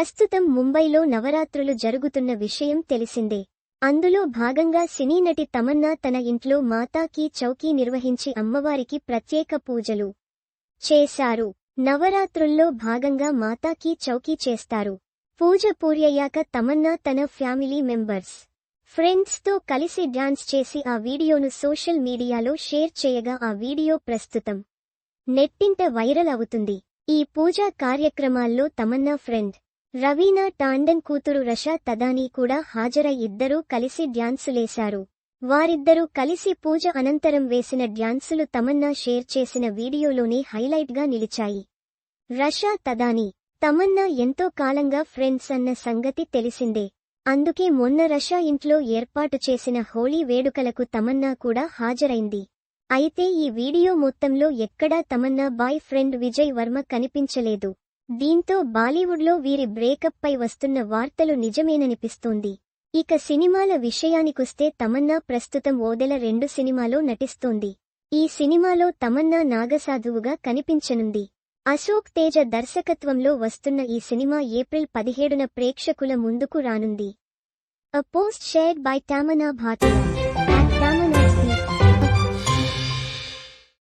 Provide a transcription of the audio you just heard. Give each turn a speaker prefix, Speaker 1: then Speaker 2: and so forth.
Speaker 1: ప్రస్తుతం ముంబైలో నవరాత్రులు జరుగుతున్న విషయం తెలిసిందే. అందులో భాగంగా సినీ నటి తమన్నా తన ఇంట్లో మాతాకీ చౌకీ నిర్వహించి అమ్మవారికి ప్రత్యేక పూజలు చేశారు. నవరాత్రుల్లో భాగంగా మాతాకీ చౌకీ చేస్తారు. పూజ పూర్యయ్యాక తమన్నా తన ఫ్యామిలీ మెంబర్స్ ఫ్రెండ్స్తో కలిసి డాన్స్ చేసి ఆ వీడియోను సోషల్ మీడియాలో షేర్ చేయగా ఆ వీడియో ప్రస్తుతం నెట్టింట వైరల్ అవుతుంది. ఈ పూజా కార్యక్రమాల్లో తమన్నా ఫ్రెండ్ రవీనా టాండన్ కూతురు రషా తదానీ కూడా హాజరై ఇద్దరూ కలిసి డ్యాన్సులేశారు వారిద్దరూ కలిసి పూజ అనంతరం వేసిన డ్యాన్సులు తమన్నా షేర్ చేసిన వీడియోలోనే హైలైట్గా నిలిచాయి. రషా తదానీ తమన్నా ఎంతో కాలంగా ఫ్రెండ్స్ అన్న సంగతి తెలిసిందే. అందుకే మొన్న రషా ఇంట్లో ఏర్పాటు చేసిన హోళీ వేడుకలకు తమన్నా కూడా హాజరైంది. అయితే ఈ వీడియో మొత్తంలో ఎక్కడా తమన్నా బాయ్ ఫ్రెండ్ విజయ్ వర్మ కనిపించలేదు. దీంతో బాలీవుడ్లో వీరి బ్రేకప్ పై వస్తున్న వార్తలు నిజమేననిపిస్తోంది. ఇక సినిమాల విషయానికొస్తే తమన్నా ప్రస్తుతం ఓదెల రెండు సినిమాలో నటిస్తోంది. ఈ సినిమాలో తమన్నా నాగసాధువుగా కనిపించనుంది. అశోక్ తేజ దర్శకత్వంలో వస్తున్న ఈ సినిమా ఏప్రిల్ పదిహేడున ప్రేక్షకుల ముందుకు రానుంది. A post shared by Tamannaah Bhatia